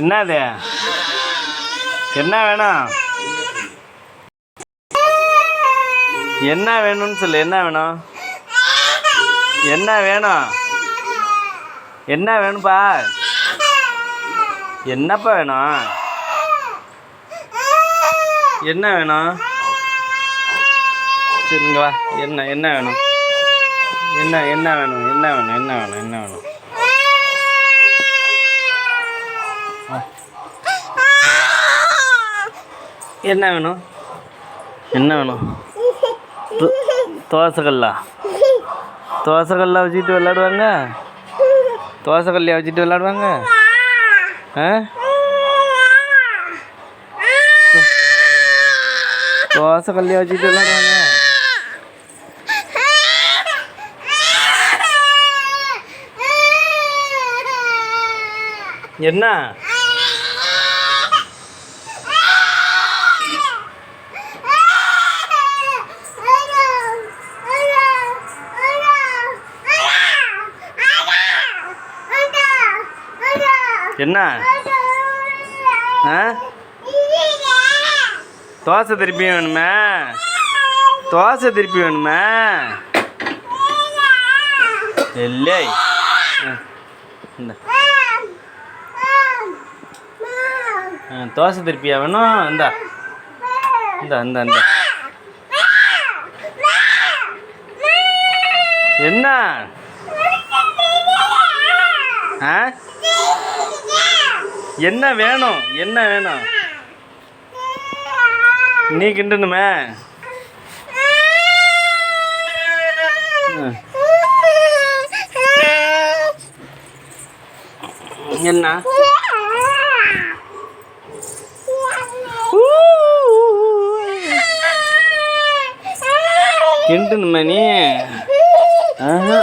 என்னது? என்ன வேணும்? என்ன வேணும்னு சொல்லு என்ன வேணும்? என்ன வேணும்? என்ன வேணும்ப்பா என்னப்பா வேணும்? என்ன வேணும்? சரிங்களா என்ன என்ன வேணும்? என்ன என்ன வேணும்? என்ன வேணும்? என்ன வேணும்? என்ன வேணும்? என்ன வேணும்? என்ன வேணும்? தோசைக்கல்லா? தோசைக்கல்லா வச்சுக்கிட்டு விளாடுவாங்க தோசைக்கல்லையா வச்சுட்டு விளாடுவாங்க ஆ? தோசைக்கல்லையா வச்சுட்டு விளாடுவாங்க என்ன? என்ன? ஆ? தோசை திருப்பி வேணுமே? தோசை திருப்பி வேணுமே? இல்லை. ஆ, ஆ, தோசை திருப்பியா வேணும்? இந்தா. இந்தா இந்தா இந்தா. என்ன? ஆ? என்ன வேணும்? என்ன வேணும்? நீ கிண்டணுமே. என்ன? கிண்டணுமே நீ? ஆஹா.